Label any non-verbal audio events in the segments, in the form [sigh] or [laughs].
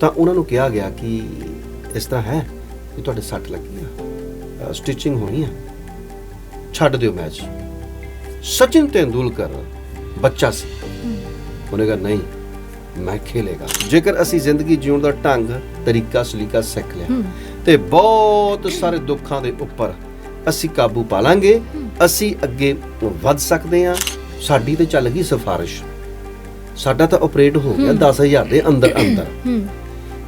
ਤਾਂ ਉਹਨਾਂ ਨੂੰ ਕਿਹਾ ਗਿਆ ਕਿ ਇਸ ਤਰ੍ਹਾਂ ਹੈ ਕਿ ਤੁਹਾਡੇ ਸੱਟ ਲੱਗੀ ਆ ਸਟਿਚਿੰਗ ਹੋਣੀ ਆ। ਛੱਡ ਦਿਓ ਮੈਚ। ਸਚਿਨ ਤੇਂਦੁਲਕਰ ਬੱਚਾ ਸੀ। ਉਹਨੇ ਕਿਹਾ ਨਹੀਂ ਮੈਂ ਖੇਲੇਗਾ। ਜੇਕਰ ਅਸੀਂ ਜ਼ਿੰਦਗੀ ਜਿਉਣ ਦਾ ਢੰਗ ਤਰੀਕਾ ਸਲੀਕਾ ਸਿੱਖ ਲਿਆ ਤੇ ਬਹੁਤ ਸਾਰੇ ਦੁੱਖਾਂ ਦੇ ਉੱਪਰ ਅਸੀਂ ਕਾਬੂ ਪਾ ਲਾਂਗੇ ਅਸੀਂ ਅੱਗੇ ਵੱਧ ਸਕਦੇ ਹਾਂ। ਸਾਡੀ ਤੇ ਚੱਲ ਗਈ ਸਿਫਾਰਿਸ਼। ਸਾਡਾ ਤਾਂ ਆਪਰੇਟ ਹੋ ਗਿਆ 10000 ਦੇ ਅੰਦਰ ਅੰਦਰ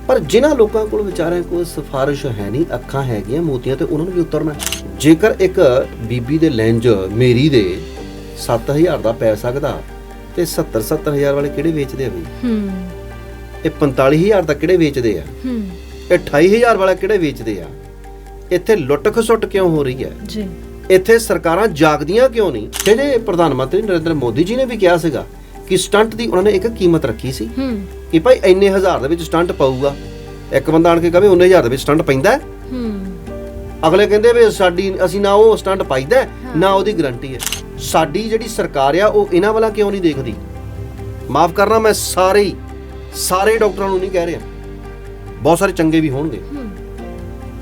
ਪਰ ਜਿਨ੍ਹਾਂ ਲੋਕਾਂ ਕੋਲ ਵਿਚਾਰਿਆਂ ਕੋਲ ਸਿਫਾਰਿਸ਼ ਹੈ ਨਹੀਂ ਅੱਖਾਂ ਹੈਗੀਆਂ ਮੋਤੀਆਂ ਤੇ ਉਹਨਾਂ ਨੂੰ ਵੀ ਉਤਰਨਾ। ਜੇਕਰ ਇੱਕ ਬੀਬੀ ਦੇ ਲੈਂਜ ਮੇਰੀ ਦੇ 7000 ਦਾ ਪੈ ਸਕਦਾ ਤੇ 70 70000 ਵਾਲੇ ਕਿਹੜੇ ਵੇਚਦੇ ਆ ਬਈ? ਹੂੰ। ਇਹ 45000 ਦਾ ਕਿਹੜੇ ਵੇਚਦੇ ਆ? ਹੂੰ। ਇਹ 28000 ਵਾਲਾ ਕਿਹੜੇ ਵੇਚਦੇ ਆ? ਇੱਥੇ ਲੁੱਟ ਖਸੁੱਟ ਕਿਉਂ ਹੋ ਰਹੀ ਹੈ? ਜੀ। ਇੱਥੇ ਸਰਕਾਰਾਂ ਜਾਗਦੀਆਂ ਕਿਉਂ ਨਹੀਂ? ਜਿਹੜੇ ਪ੍ਰਧਾਨ ਮੰਤਰੀ ਨਰਿੰਦਰ ਮੋਦੀ ਜੀ ਨੇ ਵੀ ਕਿਹਾ ਸੀਗਾ ਕਿ ਸਟੰਟ ਦੀ ਉਹਨਾਂ ਨੇ ਇੱਕ ਕੀਮਤ ਰੱਖੀ ਸੀ। ਹੂੰ। ਕਿ ਭਾਈ ਇੰਨੇ ਹਜ਼ਾਰ ਦੇ ਵਿੱਚ ਸਟੰਟ ਪਾਊਗਾ। ਇੱਕ ਬੰਦਾ ਆਣ ਕੇ ਕਹੇ 19000 ਦੇ ਵਿੱਚ ਸਟੰਟ ਪੈਂਦਾ ਹੈ? ਅਗਲੇ ਕਹਿੰਦੇ ਵੀ ਸਾਡੀ ਅਸੀਂ ਨਾ ਉਹ ਸਟੰਟ ਪਾਈਦਾ ਨਾ ਉਹਦੀ ਗਾਰੰਟੀ ਹੈ। ਸਾਡੀ ਜਿਹੜੀ ਸਰਕਾਰ ਆ ਉਹ ਇਹਨਾਂ ਵਾਲਾ ਕਿਉਂ ਨਹੀਂ ਦੇਖਦੀ? ਮਾਫ ਕਰਨਾ ਮੈਂ ਸਾਰੇ ਹੀ ਸਾਰੇ ਡਾਕਟਰਾਂ ਨੂੰ ਨਹੀਂ ਕਹਿ ਰਿਹਾ। ਬਹੁਤ ਸਾਰੇ ਚੰਗੇ ਵੀ ਹੋਣਗੇ।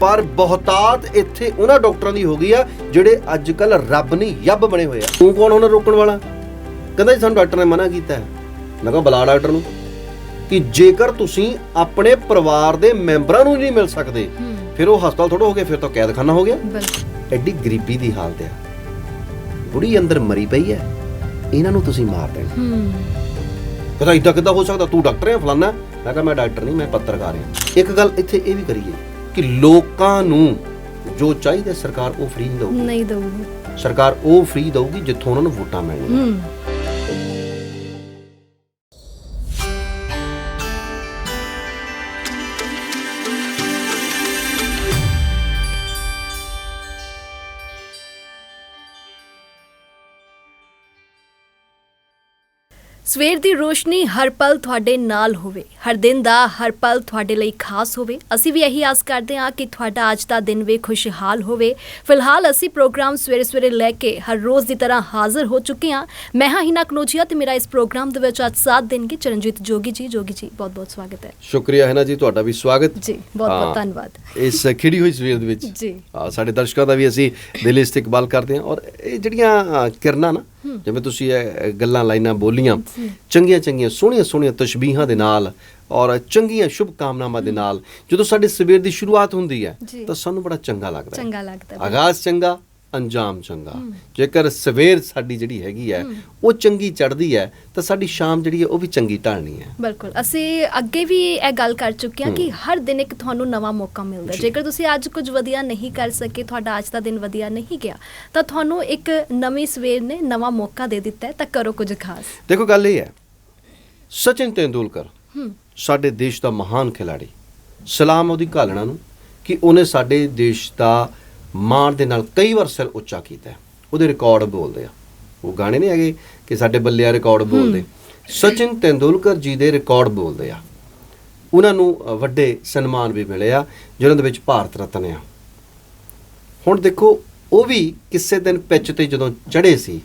ਪਰ ਬਹੁਤਾਤ ਇੱਥੇ ਉਹਨਾਂ ਡਾਕਟਰਾਂ ਦੀ ਹੋ ਗਈ ਆ ਜਿਹੜੇ ਅੱਜ ਕੱਲ ਰੱਬ ਨਹੀਂ ਯੱਬ ਬਣੇ ਹੋਏ ਆ। ਤੂੰ ਕੌਣ ਉਹਨਾਂ ਰੋਕਣ ਵਾਲਾ? ਕਹਿੰਦਾ ਜੀ ਸਾਨੂੰ ਡਾਕਟਰ ਨੇ ਮਨਾ ਕੀਤਾ ਹੈ। ਮੈਂ ਕਿਹਾ ਬੁਲਾ ਡਾਕਟਰ ਨੂੰ ਕਿ ਜੇਕਰ ਤੁਸੀਂ ਆਪਣੇ ਪਰਿਵਾਰ ਦੇ ਮੈਂਬਰਾਂ ਨੂੰ ਨਹੀਂ ਮਿਲ ਸਕਦੇ ਹੂੰ। ਫਿਰ ਉਹ ਹਸਪਤਾਲ ਥੋੜਾ ਹੋ ਗਿਆ ਫਿਰ ਤਾਂ ਕੈਦਖਾਨਾ ਹੋ ਗਿਆ। ਐਡੀ ਗਰੀਬੀ ਦੀ ਹਾਲਤ ਆ ਬੁੜੀ ਅੰਦਰ ਮਰੀ ਪਈ ਹੈ। ਇਹਨਾਂ ਨੂੰ ਤੁਸੀਂ ਮਾਰ ਦੇਣਾ। ਹੂੰ। ਕਹਿੰਦਾ ਇਦਾਂ ਕਿੱਦਾਂ ਹੋ ਸਕਦਾ? ਤੂੰ ਡਾਕਟਰ ਹੈ ਫਲਾਨਾ ਮੈਂ ਕਿਹਾ ਮੈਂ ਡਾਕਟਰ ਨਹੀਂ ਮੈਂ ਪੱਤਰਕਾਰ ਹਾਂ। ਇੱਕ ਗੱਲ ਇੱਥੇ ਇਹ ਵੀ ਕਰੀਏ ਕਿ ਲੋਕਾਂ ਨੂੰ ਜੋ ਚਾਹੀਦਾ ਸਰਕਾਰ ਉਹ ਫ੍ਰੀ ਨਹੀਂ ਦਊਗੀ। ਨਹੀਂ ਦਊਗੀ। ਸਰਕਾਰ ਉਹ ਫ੍ਰੀ ਦਊਗੀ ਜਿੱਥੋਂ ਉਹਨਾਂ ਨੂੰ ਵੋਟਾਂ ਮਿਲਣਗੀਆਂ। ਸਵੇਰ ਦੀ ਰੋਸ਼ਨੀ ਹਰ ਪਲ ਤੁਹਾਡੇ ਨਾਲ ਹੋਵੇ ਹਰ ਦਿਨ ਦਾ ਹਰ ਪਲ ਤੁਹਾਡੇ ਲਈ ਖਾਸ ਹੋਵੇ। ਅਸੀਂ ਵੀ ਇਹੀ ਆਸ ਕਰਦੇ ਹਾਂ ਕਿ ਤੁਹਾਡਾ ਅੱਜ ਦਾ ਦਿਨ ਵੀ ਖੁਸ਼ਹਾਲ ਹੋਵੇ। ਫਿਲਹਾਲ ਅਸੀਂ ਪ੍ਰੋਗਰਾਮ ਸਵੇਰੇ ਸਵੇਰੇ ਲੈ ਕੇ ਹਰ ਰੋਜ਼ ਦੀ ਤਰ੍ਹਾਂ ਹਾਜ਼ਰ ਹੋ ਚੁੱਕੇ ਹਾਂ। ਮੈਂ ਹਾਂ ਹਿਨਾ ਕਨੋਜੀਆ ਤੇ ਮੇਰਾ ਇਸ ਪ੍ਰੋਗਰਾਮ ਦੇ ਵਿੱਚ ਅੱਜ ਸਾਥ ਦੇਣਗੇ ਚਰਨਜੀਤ ਜੋਗੀ ਜੀ। ਜੋਗੀ ਜੀ ਬਹੁਤ ਬਹੁਤ ਸਵਾਗਤ ਹੈ। ਸ਼ੁਕਰੀਆ ਹੈ ਨਾ ਜੀ ਤੁਹਾਡਾ ਵੀ ਸਵਾਗਤ। ਜੀ ਬਹੁਤ। ਬਹੁਤ ਧੰਨਵਾਦ। ਇਸ ਖਿੜੀ ਹੋਈ ਸਵੇਰ ਦੇ ਵਿੱਚ। ਜੀ। ਸਾਡੇ ਦਰਸ਼ਕਾਂ ਦਾ ਵੀ ਅਸੀਂ ਦਿਲ ਇਸਤਕਬਾਲ ਕਰਦੇ ਹਾਂ ਔਰ ਇਹ ਜਿਹੜੀਆਂ ਕਿਰਨਾਂ ਨਾ ਜਿਵੇਂ ਤੁਸੀਂ ਇਹ ਗੱਲਾਂ ਲਾਈਨਾਂ ਬੋਲੀਆਂ ਚੰਗੀਆਂ ਚੰਗੀਆਂ ਸੋਹਣੀਆਂ ਸੋਹਣੀਆਂ ਤਸ਼ਬੀਹਾਂ ਦੇ ਨਾਲ ਔਰ ਚੰਗੀਆਂ ਸ਼ੁਭ ਕਾਮਨਾਵਾਂ ਦੇ ਨਾਲ ਜਦੋਂ ਸਾਡੇ ਸਵੇਰ ਦੀ ਸ਼ੁਰੂਆਤ ਹੁੰਦੀ ਹੈ। ਤਾਂ ਸਾਨੂੰ ਬੜਾ ਚੰਗਾ ਲੱਗਦਾ ਹੈ ਚੰਗਾ ਲੱਗਦਾ ਹੈ। ਆਗਾਜ਼ ਚੰਗਾ ਅੰਜਾਮ ਚੰਗਾ। ਜੇਕਰ ਸਵੇਰ ਸਾਡੀ ਜਿਹੜੀ ਹੈਗੀ ਹੈ ਉਹ ਚੰਗੀ ਚੜ੍ਹਦੀ ਹੈ ਤਾਂ ਸਾਡੀ ਸ਼ਾਮ ਜਿਹੜੀ ਹੈ ਉਹ ਵੀ ਚੰਗੀ ਢਲਣੀ ਹੈ। ਬਿਲਕੁਲ। ਅਸੀਂ ਅੱਗੇ ਵੀ ਇਹ ਗੱਲ ਕਰ ਚੁੱਕੇ ਹਾਂ ਕਿ ਹਰ ਦਿਨ ਇੱਕ ਤੁਹਾਨੂੰ ਨਵਾਂ ਮੌਕਾ ਮਿਲਦਾ। ਜੇਕਰ ਤੁਸੀਂ ਅੱਜ ਕੁਝ ਵਧੀਆ ਨਹੀਂ ਕਰ ਸਕੇ ਤੁਹਾਡਾ ਅੱਜ ਦਾ ਦਿਨ ਵਧੀਆ ਨਹੀਂ ਗਿਆ ਤਾਂ ਤੁਹਾਨੂੰ ਇੱਕ ਨਵੀਂ ਸਵੇਰ ਨੇ ਨਵਾਂ ਮੌਕਾ ਦੇ ਦਿੱਤਾ ਹੈ ਤਾਂ ਕਰੋ ਕੁਝ ਖਾਸ। ਦੇਖੋ ਗੱਲ ਇਹ ਹੈ ਸਚਿਨ ਤੇਂਦੁਲਕਰ ਸਾਡੇ ਦੇਸ਼ ਦਾ ਮਹਾਨ ਖਿਡਾਰੀ। ਸਲਾਮ ਉਹਦੀ ਘਾਲਣਾ ਨੂੰ ਕਿ ਉਹਨੇ ਸਾਡੇ ਦੇਸ਼ ਦਾ ਮਾਣ ਦੇ ਨਾਲ ਕਈ ਵਾਰ ਸਿਰ ਉੱਚਾ ਕੀਤਾ। ਉਹਦੇ ਰਿਕਾਰਡ ਬੋਲਦੇ ਆ। ਉਹ ਗਾਣੇ ਨਹੀਂ ਹੈਗੇ ਕਿ ਸਾਡੇ ਬੱਲਿਆ ਰਿਕਾਰਡ ਬੋਲਦੇ। ਸਚਿਨ ਤੇਂਦੁਲਕਰ ਜੀ ਦੇ ਰਿਕਾਰਡ ਬੋਲਦੇ ਆ। ਉਹਨਾਂ ਨੂੰ ਵੱਡੇ ਸਨਮਾਨ ਵੀ ਮਿਲੇ ਆ ਜਿਨ੍ਹਾਂ ਦੇ ਵਿੱਚ ਭਾਰਤ ਰਤਨ ਆ। ਹੁਣ ਦੇਖੋ ਉਹ ਵੀ ਕਿਸੇ ਦਿਨ ਪਿੱਚ ਤੇ ਜਦੋਂ ਚੜੇ ਸੀ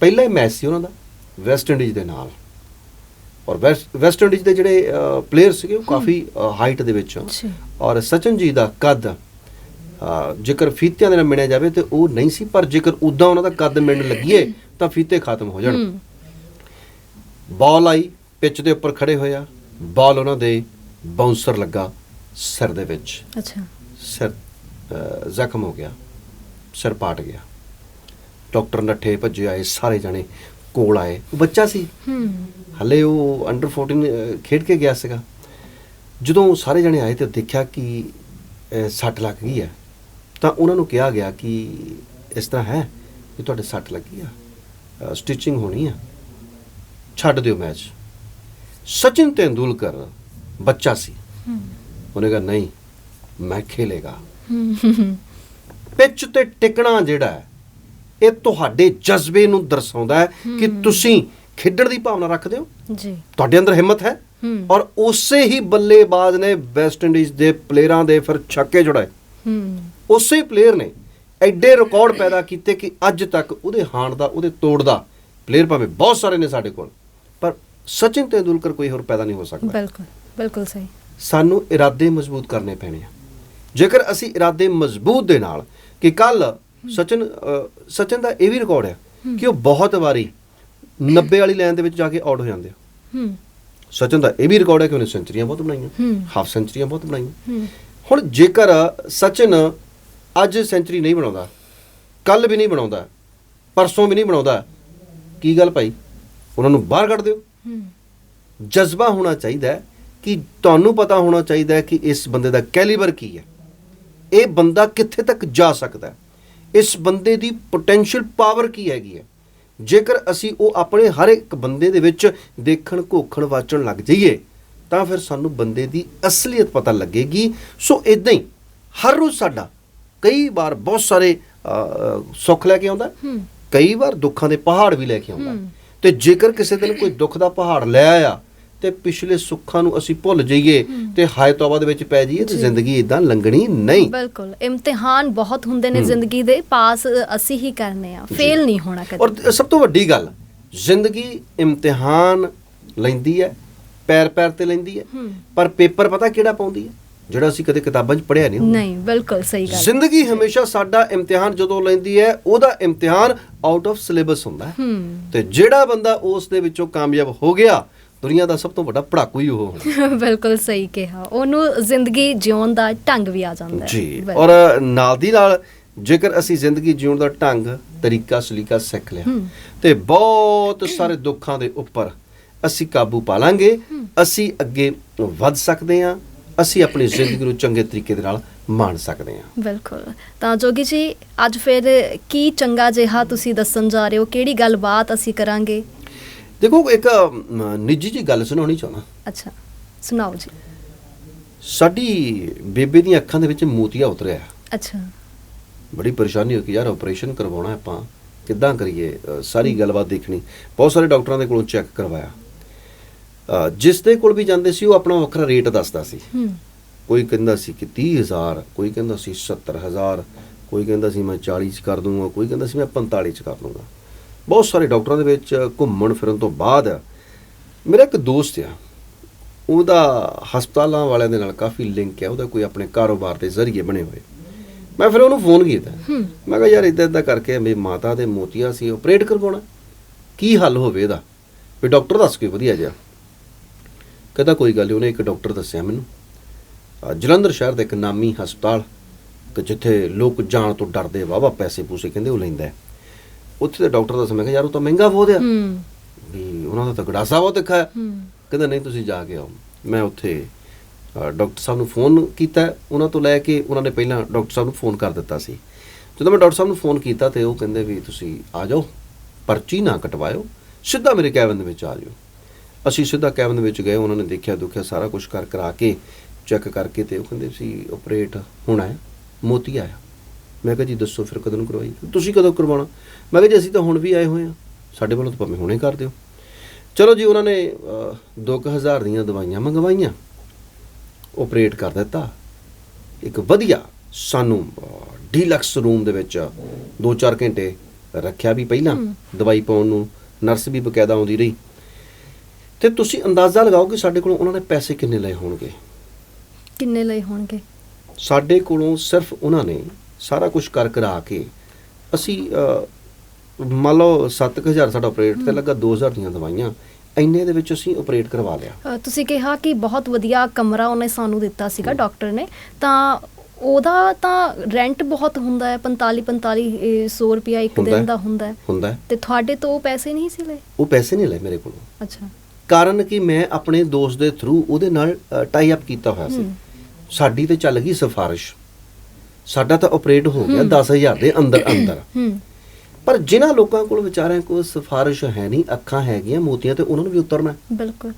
ਪਹਿਲਾ ਹੀ ਮੈਚ ਸੀ ਉਹਨਾਂ ਦਾ ਵੈਸਟ ਇੰਡੀਜ਼ ਦੇ ਨਾਲ। ਔਰ ਵੈਸਟ ਇੰਡੀਜ਼ ਦੇ ਜਿਹੜੇ ਪਲੇਅਰ ਸੀਗੇ ਉਹ ਕਾਫੀ ਹਾਈਟ ਦੇ ਵਿੱਚ। ਔਰ ਸਚਿਨ ਜੀ ਦਾ ਕੱਦ ਜੇਕਰ ਫੀਤਿਆਂ ਦੇ ਨਾਲ ਮਿਣਿਆ ਜਾਵੇ ਤੇ ਉਹ ਨਹੀਂ ਸੀ ਪਰ ਜੇਕਰ ਉਦਾਂ ਉਹਨਾਂ ਦਾ ਕੱਦ ਮਿਣ ਲੱਗੀਏ ਤਾਂ ਫੀਤੇ ਖਤਮ ਹੋ ਜਾਣ। ਬਾਲ ਆਈ ਪਿੱਚ ਦੇ ਉੱਪਰ ਖੜੇ ਹੋਇਆ ਬਾਲ ਉਹਨਾਂ ਦੇ ਬਾਉਂਸਰ ਲੱਗਾ ਸਿਰ ਦੇ ਵਿੱਚ। ਅੱਛਾ। ਸਿਰ ਜ਼ਖਮ ਹੋ ਗਿਆ ਸਿਰ ਪਾਟ ਗਿਆ। ਡਾਕਟਰ ਨੱਠੇ ਭੱਜੇ ਆਏ ਸਾਰੇ ਜਣੇ ਕੋਲ ਆਏ। ਉਹ ਬੱਚਾ ਸੀ। ਹੂੰ। ਹਲੇ ਉਹ ਅੰਡਰ 14 ਅ, ਖੇਡ ਕੇ ਗਿਆ ਸੀਗਾ। ਜਦੋਂ ਸਾਰੇ ਜਣੇ ਆਏ ਤੇ ਦੇਖਿਆ ਕਿ ਸੱਟ ਲੱਗ ਗਈ ਹੈ। ਤਾਂ ਉਹਨਾਂ ਨੂੰ ਕਿਹਾ ਗਿਆ ਕਿ ਇਸ ਤਰ੍ਹਾਂ ਹੈ ਕਿ ਤੁਹਾਡੇ ਸੱਟ ਲੱਗੀ ਆ ਸਟਿਚਿੰਗ ਹੋਣੀ ਆ। ਛੱਡ ਦਿਓ ਮੈਚ। ਸਚਿਨ ਤੇਂਦੁਲਕਰ ਬੱਚਾ ਸੀ। ਉਹਨੇ ਕਿਹਾ ਨਹੀਂ ਮੈਂ ਖੇਲੇਗਾ। ਪਿੱਚ ਤੇ ਟਿਕਣਾ ਜਿਹੜਾ ਇਹ ਤੁਹਾਡੇ ਜਜ਼ਬੇ ਨੂੰ ਦਰਸਾਉਂਦਾ ਹੈ ਕਿ ਤੁਸੀਂ ਖੇਡਣ ਦੀ ਭਾਵਨਾ ਰੱਖਦੇ ਹੋ। ਜੀ। ਤੁਹਾਡੇ ਅੰਦਰ ਹਿੰਮਤ ਹੈ। ਹੂੰ। ਔਰ ਉਸੇ ਹੀ ਬੱਲੇਬਾਜ਼ ਨੇ ਵੈਸਟ ਇੰਡੀਜ਼ ਦੇ ਪਲੇਅਰਾਂ ਦੇ ਫਿਰ ਛੱਕੇ ਜੁੜਾਏ। ਹੂੰ। ਉਸੇ ਪਲੇਅਰ ਨੇ ਐਡੇ ਰਿਕਾਰਡ ਪੈਦਾ ਕੀਤੇ ਕਿ ਅੱਜ ਤੱਕ ਉਹਦੇ ਹਾਣ ਦਾ ਉਹਦੇ ਤੋੜ ਦਾ ਪਲੇਅਰ ਭਾਵੇਂ ਬਹੁਤ ਸਾਰੇ ਨੇ ਸਾਡੇ ਕੋਲ ਪਰ ਸਚਿਨ ਤੇਂਦੁਲਕਰ ਕੋਈ ਹੋਰ ਪੈਦਾ ਨਹੀਂ ਹੋ ਸਕਦਾ। ਬਿਲਕੁਲ ਬਿਲਕੁਲ ਸਹੀ। ਸਾਨੂੰ ਇਰਾਦੇ ਮਜ਼ਬੂਤ ਕਰਨੇ ਪੈਣੇ ਆ। ਜੇਕਰ ਅਸੀਂ ਇਰਾਦੇ ਮਜ਼ਬੂਤ ਦੇ ਨਾਲ ਕਿ ਕੱਲ ਸਚਨ ਸਚਨ ਦਾ ਇਹ ਵੀ ਰਿਕਾਰਡ ਹੈ। ਕਿ ਉਹ ਬਹੁਤ ਵਾਰੀ 90 ਵਾਲੀ ਲਾਈਨ ਦੇ ਵਿੱਚ ਜਾ ਕੇ ਆਊਟ ਹੋ ਜਾਂਦੇ ਆ। ਸਚਨ ਦਾ ਇਹ ਵੀ ਰਿਕਾਰਡ ਹੈ ਕਿ ਉਹਨੇ ਸੈਂਚਰੀਆਂ ਬਹੁਤ ਬਣਾਈਆਂ। ਹਾਫ ਸੈਂਚਰੀਆਂ ਬਹੁਤ ਬਣਾਈਆਂ। ਹੁਣ ਜੇਕਰ ਸਚਨ ਅੱਜ ਸੈਂਚਰੀ ਨਹੀਂ ਬਣਾਉਂਦਾ ਕੱਲ ਵੀ ਨਹੀਂ ਬਣਾਉਂਦਾ ਪਰਸੋਂ ਵੀ ਨਹੀਂ ਬਣਾਉਂਦਾ। ਕੀ ਗੱਲ ਭਾਈ? ਉਹਨਾਂ ਨੂੰ ਬਾਹਰ ਕੱਢ ਦਿਓ। ਜਜ਼ਬਾ ਹੋਣਾ ਚਾਹੀਦਾ ਕਿ ਤੁਹਾਨੂੰ ਪਤਾ ਹੋਣਾ ਚਾਹੀਦਾ ਕਿ ਇਸ ਬੰਦੇ ਦਾ ਕੈਲੀਬਰ ਕੀ ਹੈ। ਇਹ ਬੰਦਾ ਕਿੱਥੇ ਤੱਕ ਜਾ ਸਕਦਾ ਹੈ? ਇਸ ਬੰਦੇ ਦੀ ਪੋਟੈਂਸ਼ੀਅਲ ਪਾਵਰ ਕੀ ਹੈਗੀ ਹੈ? ਜੇਕਰ ਅਸੀਂ ਉਹ ਆਪਣੇ ਹਰ ਇੱਕ ਬੰਦੇ ਦੇ ਵਿੱਚ ਦੇਖਣ ਘੋਖਣ ਵਾਚਣ ਲੱਗ ਜਾਈਏ ਤਾਂ ਫਿਰ ਸਾਨੂੰ ਬੰਦੇ ਦੀ ਅਸਲੀਅਤ ਪਤਾ ਲੱਗੇਗੀ। ਸੋ ਇਦਾਂ ਹੀ ਹਰ ਰੋਜ਼ ਸਾਡਾ ਕਈ ਵਾਰ ਬਹੁਤ ਸਾਰੇ ਸੁੱਖ ਲੈ ਕੇ ਆਉਂਦਾ ਕਈ ਵਾਰ ਦੁੱਖਾਂ ਦੇ ਪਹਾੜ ਵੀ ਲੈ ਕੇ ਆਉਂਦਾ। ਤੇ ਜੇਕਰ ਕਿਸੇ ਦਿਨ ਕੋਈ ਦੁੱਖ ਦਾ ਪਹਾੜ ਲੈ ਆਇਆ ਤੇ ਪਿਛਲੇ ਸੁੱਖਾਂ ਨੂੰ ਅਸੀਂ ਭੁੱਲ ਜਾਈਏ ਤੇ ਹਾਏ ਤੌਬਾ ਦੇ ਵਿੱਚ ਪੈ ਜਾਈਏ ਤੇ। ਜ਼ਿੰਦਗੀ ਇਦਾਂ ਲੰਘਣੀ ਨਹੀਂ। ਬਿਲਕੁਲ ਇਮਤਿਹਾਨ ਬਹੁਤ ਹੁੰਦੇ ਨੇ ਜ਼ਿੰਦਗੀ ਦੇ ਪਾਸ ਅਸੀਂ ਹੀ ਕਰਨੇ ਆ ਫੇਲ ਨਹੀਂ ਹੋਣਾ ਔਰ ਕਦੇ ਸਭ ਤੋਂ ਵੱਡੀ ਗੱਲ ਜ਼ਿੰਦਗੀ ਇਮਤਿਹਾਨ ਲੈਂਦੀ ਹੈ ਪੈਰ ਪੈਰ ਤੇ ਲੈਂਦੀ ਹੂੰ। ਪਰ ਪੇਪਰ ਪਤਾ ਕਿਹੜਾ ਪਾਉਂਦੀ ਹੈ? ਜਿਹੜਾ ਅਸੀਂ ਕਦੇ ਕਿਤਾਬਾਂ 'ਚ ਪੜ੍ਹਿਆ ਨਹੀਂ ਹੁੰਦਾ। ਨਹੀਂ ਬਿਲਕੁਲ ਸਹੀ ਗੱਲ। ਜ਼ਿੰਦਗੀ ਹਮੇਸ਼ਾ ਸਾਡਾ ਇਮਤਿਹਾਨ ਜਦੋਂ ਲੈਂਦੀ ਹੈ ਉਹਦਾ ਇਮਤਿਹਾਨ ਆਊਟ ਆਫ ਸਿਲੇਬਸ ਹੁੰਦਾ ਹੈ। ਤੇ ਜਿਹੜਾ ਬੰਦਾ ਉਸ ਦੇ ਵਿੱਚੋਂ ਕਾਮਯਾਬ ਹੋ ਗਿਆ ਦੁਨੀਆ ਦਾ ਸਭ ਤੋਂ ਵੱਡਾ ਪੜਾਕੂ ਹੀ ਉਹ ਹੋਣਾ [laughs] ਬਿਲਕੁਲ ਸਹੀ ਕਿਹਾ। ਉਹਨੂੰ ਜ਼ਿੰਦਗੀ ਜਿਉਣ ਦਾ ਢੰਗ ਵੀ ਆ ਜਾਂਦਾ ਹੈ। ਜੀ। ਔਰ ਨਾਲ ਦੀ ਨਾਲ ਜੇਕਰ ਅਸੀਂ ਜ਼ਿੰਦਗੀ ਜਿਉਣ ਦਾ ਢੰਗ ਤਰੀਕਾ ਸਲੀਕਾ ਸਿੱਖ ਲਿਆ। ਤੇ ਬਹੁਤ ਸਾਰੇ ਦੁੱਖਾਂ ਦੇ ਉੱਪਰ ਅਸੀਂ ਕਾਬੂ ਪਾ ਲਾਂਗੇ। ਅਸੀਂ ਅੱਗੇ ਵੱਧ ਸਕਦੇ ਹਾਂ। ਅਸੀਂ ਆਪਣੀ ਜ਼ਿੰਦਗੀ ਨੂੰ ਚੰਗੇ ਤਰੀਕੇ ਦੇ ਨਾਲ ਮਾਣ ਸਕਦੇ ਹਾਂ। ਬਿਲਕੁਲ। ਤਾਂ ਜੋਗੀ ਜੀ ਅੱਜ ਫਿਰ ਕੀ ਚੰਗਾ ਜਿਹਾ ਤੁਸੀਂ ਦੱਸਣ ਜਾ ਰਹੇ ਹੋ? ਕਿਹੜੀ ਗੱਲਬਾਤ ਅਸੀਂ ਕਰਾਂਗੇ? ਦੇਖੋ ਇੱਕ ਨਿੱਜੀ ਜੀ ਗੱਲ ਸੁਣਾਉਣੀ ਚਾਹੁੰਦਾ। ਅੱਛਾ ਸੁਣਾਓ ਜੀ। ਸਾਡੀ ਬੇਬੇ ਦੀਆਂ ਅੱਖਾਂ ਦੇ ਵਿੱਚ ਮੋਤੀਆ ਉਤਰਿਆ। ਅੱਛਾ। ਬੜੀ ਪਰੇਸ਼ਾਨੀ ਹੋ ਕਿ ਯਾਰ ਆਪਰੇਸ਼ਨ ਕਰਵਾਉਣਾ ਹੈ ਆਪਾਂ ਕਿੱਦਾਂ ਕਰੀਏ? ਸਾਰੀ ਗੱਲਬਾਤ ਦੇਖਣੀ। ਬਹੁਤ ਸਾਰੇ ਡਾਕਟਰਾਂ ਦੇ ਕੋਲੋਂ ਚੈੱਕ ਕਰਵਾਇਆ। ਜਿਸ ਦੇ ਕੋਲ ਵੀ ਜਾਂਦੇ ਸੀ ਉਹ ਆਪਣਾ ਵੱਖਰਾ ਰੇਟ ਦੱਸਦਾ ਸੀ। ਕੋਈ ਕਹਿੰਦਾ ਸੀ ਕਿ 30000 ਕੋਈ ਕਹਿੰਦਾ ਸੀ 70000 ਕੋਈ ਕਹਿੰਦਾ ਸੀ ਮੈਂ 40 ਚ ਕਰ ਦੂੰਗਾ ਕੋਈ ਕਹਿੰਦਾ ਸੀ ਮੈਂ 45 ਚ ਕਰ ਦੂੰਗਾ। ਬਹੁਤ ਸਾਰੇ ਡਾਕਟਰਾਂ ਦੇ ਵਿੱਚ ਘੁੰਮਣ ਫਿਰਨ ਤੋਂ ਬਾਅਦ ਮੇਰਾ ਇੱਕ ਦੋਸਤ ਆ ਉਹਦਾ ਹਸਪਤਾਲਾਂ ਵਾਲਿਆਂ ਦੇ ਨਾਲ ਕਾਫੀ ਲਿੰਕ ਹੈ ਉਹਦਾ ਕੋਈ ਆਪਣੇ ਕਾਰੋਬਾਰ ਦੇ ਜ਼ਰੀਏ ਬਣੇ ਹੋਏ। ਮੈਂ ਫਿਰ ਉਹਨੂੰ ਫੋਨ ਕੀਤਾ। ਮੈਂ ਕਿਹਾ ਯਾਰ ਇਦਾਂ ਇਦਾਂ ਕਰਕੇ ਮੇਰੀ ਮਾਤਾ ਦੇ ਮੋਤੀਆ ਸੀ ਆਪਰੇਟ ਕਰਵਾਉਣਾ। ਕੀ ਹੱਲ ਹੋਵੇ ਇਹਦਾ? ਵੀ ਡਾਕਟਰ ਦੱਸ ਕੋਈ ਵਧੀਆ ਜਿਹਾ। ਕਹਿੰਦਾ ਕੋਈ ਗੱਲ ਨਹੀਂ ਉਹਨੇ ਇੱਕ ਡਾਕਟਰ ਦੱਸਿਆ ਮੈਨੂੰ। ਜਲੰਧਰ ਸ਼ਹਿਰ ਦਾ ਇੱਕ ਨਾਮੀ ਹਸਪਤਾਲ ਕਿ ਜਿੱਥੇ ਲੋਕ ਜਾਣ ਤੋਂ ਡਰਦੇ ਵਾਵਾ ਪੈਸੇ ਪੂਸੇ ਕਹਿੰਦੇ ਉਹ ਲੈਂਦਾ। ਉੱਥੇ ਦੇ ਡਾਕਟਰ ਦੱਸ ਮੈਂ ਕਿਹਾ ਯਾਰ ਉਹ ਤਾਂ ਮਹਿੰਗਾ ਬਹੁਤ ਆ। ਹੂੰ। ਵੀ ਉਹਨਾਂ ਦਾ ਤਾਂ ਗੜਾਸਾ ਬਹੁਤ ਤਿੱਖਾ ਹੈ। ਕਹਿੰਦਾ ਨਹੀਂ ਤੁਸੀਂ ਜਾ ਕੇ ਆਓ। ਮੈਂ ਉੱਥੇ ਡਾਕਟਰ ਸਾਹਿਬ ਨੂੰ ਫੋਨ ਕੀਤਾ ਉਹਨਾਂ ਤੋਂ ਲੈ ਕੇ ਉਹਨਾਂ ਨੇ ਪਹਿਲਾਂ ਡਾਕਟਰ ਸਾਹਿਬ ਨੂੰ ਫੋਨ ਕਰ ਦਿੱਤਾ ਸੀ। ਜਦੋਂ ਮੈਂ ਡਾਕਟਰ ਸਾਹਿਬ ਨੂੰ ਫੋਨ ਕੀਤਾ ਤੇ ਉਹ ਕਹਿੰਦੇ ਵੀ ਤੁਸੀਂ ਆ ਜਾਓ ਪਰਚੀ ਨਾ ਕਟਵਾਇਓ ਸਿੱਧਾ ਮੇਰੇ ਕੈਬਨ ਦੇ ਵਿੱਚ ਆ ਜਾਓ ਅਸੀਂ ਸਿੱਧਾ ਕੈਬਨ ਵਿੱਚ ਗਏ ਉਹਨਾਂ ਨੇ ਦੇਖਿਆ ਦੁੱਖਿਆ ਸਾਰਾ ਕੁਝ ਕਰ ਕਰਾ ਕੇ ਚੈੱਕ ਕਰਕੇ ਤੇ ਉਹ ਕਹਿੰਦੇ ਸੀ ਆਪਰੇਟ ਹੋਣਾ ਹੈ ਮੋਤੀ ਆਇਆ। ਮੈਂ ਕਿਹਾ ਜੀ ਦੱਸੋ ਫਿਰ ਕਦੋਂ ਕਰਵਾਈ? ਤੁਸੀਂ ਕਦੋਂ ਕਰਵਾਉਣਾ? ਮੈਂ ਕਿਹਾ ਜੀ ਅਸੀਂ ਤਾਂ ਹੁਣ ਵੀ ਆਏ ਹੋਏ ਆ ਸਾਡੇ ਵੱਲੋਂ ਤਾਂ ਭਾਵੇਂ ਹੁਣੇ ਕਰ ਦਿਓ। ਚਲੋ ਜੀ ਉਹਨਾਂ ਨੇ 2000 ਦੀਆਂ ਦਵਾਈਆਂ ਮੰਗਵਾਈਆਂ। ਆਪਰੇਟ ਕਰ ਦਿੱਤਾ। ਇੱਕ ਵਧੀਆ ਸਾਨੂੰ ਡੀਲਕਸ ਰੂਮ ਦੇ ਵਿੱਚ 2-4 ਘੰਟੇ ਰੱਖਿਆ ਵੀ ਪਹਿਲਾਂ। ਦਵਾਈ ਪਾਉਣ ਨੂੰ। ਨਰਸ ਵੀ ਬਕਾਇਦਾ ਆਉਂਦੀ ਰਹੀ। ਤੇ ਤੁਸੀਂ ਅੰਦਾਜ਼ਾ ਲਗਾਓ ਕਿ ਸਾਡੇ ਕੋਲੋਂ ਉਹਨਾਂ ਨੇ ਪੈਸੇ ਕਿੰਨੇ ਲਏ ਹੋਣਗੇ? ਕਿੰਨੇ ਲਏ ਹੋਣਗੇ? ਸਾਡੇ ਕੋਲੋਂ ਸਿਰਫ ਉਹਨਾਂ ਨੇ ਸਾਰਾ ਕੁਝ ਕਰ ਕਰਾ ਕੇ ਅਸੀਂ ਮੰਨ ਲਓ 7000 ਸਾਡਾ ਆਪਰੇਟ ਤੇ ਲੱਗਾ 2000 ਦੀਆਂ ਦਵਾਈਆਂ ਇੰਨੇ ਦੇ ਵਿੱਚ ਅਸੀਂ ਆਪਰੇਟ ਕਰਵਾ ਲਿਆ। ਤੁਸੀਂ ਕਿਹਾ ਕਿ ਬਹੁਤ ਵਧੀਆ ਕਮਰਾ ਉਹਨੇ ਸਾਨੂੰ ਦਿੱਤਾ ਸੀਗਾ ਡਾਕਟਰ ਨੇ। ਤਾਂ ਉਹਦਾ ਤਾਂ ਰੈਂਟ ਬਹੁਤ ਹੁੰਦਾ ਹੈ 45 45 100 ਰੁਪਿਆ ਇੱਕ ਦਿਨ। ਦਾ ਹੁੰਦਾ ਹੈ। ਹੁੰਦਾ ਹੈ। ਤੇ ਤੁਹਾਡੇ ਤੋਂ ਉਹ ਪੈਸੇ ਨਹੀਂ ਸੀ ਲਏ? ਉਹ ਪੈਸੇ ਨਹੀਂ ਲਏ ਮੇਰੇ ਕੋਲੋਂ। ਅੱਛਾ। ਕਾਰਨ ਕਿ ਮੈਂ ਆਪਣੇ ਦੋਸਤ ਦੇ ਥਰੂ ਉਹਦੇ ਨਾਲ ਟਾਈ ਅਪ ਕੀਤਾ ਹੋਇਆ ਸੀ। ਸਾਡੀ ਤੇ ਚੱਲ ਗਈ ਸਿਫਾਰਿਸ਼ ਸਾਡਾ ਤਾਂ ਆਪਰੇਟ ਹੋ ਗਿਆ ਹੂੰ। 10000 ਦੇ ਅੰਦਰ ਅੰਦਰ ਪਰ ਜਿਨ੍ਹਾਂ ਲੋਕਾਂ ਕੋਲ ਵਿਚਾਰਿਆਂ ਕੋਲ ਸਿਫਾਰਿਸ਼ ਹੈ ਨਹੀਂ ਅੱਖਾਂ ਹੈਗੀਆਂ ਮੋਤੀਆਂ ਤੇ ਉਹਨਾਂ ਨੂੰ ਵੀ ਉਤਰਨਾ। ਬਿਲਕੁਲ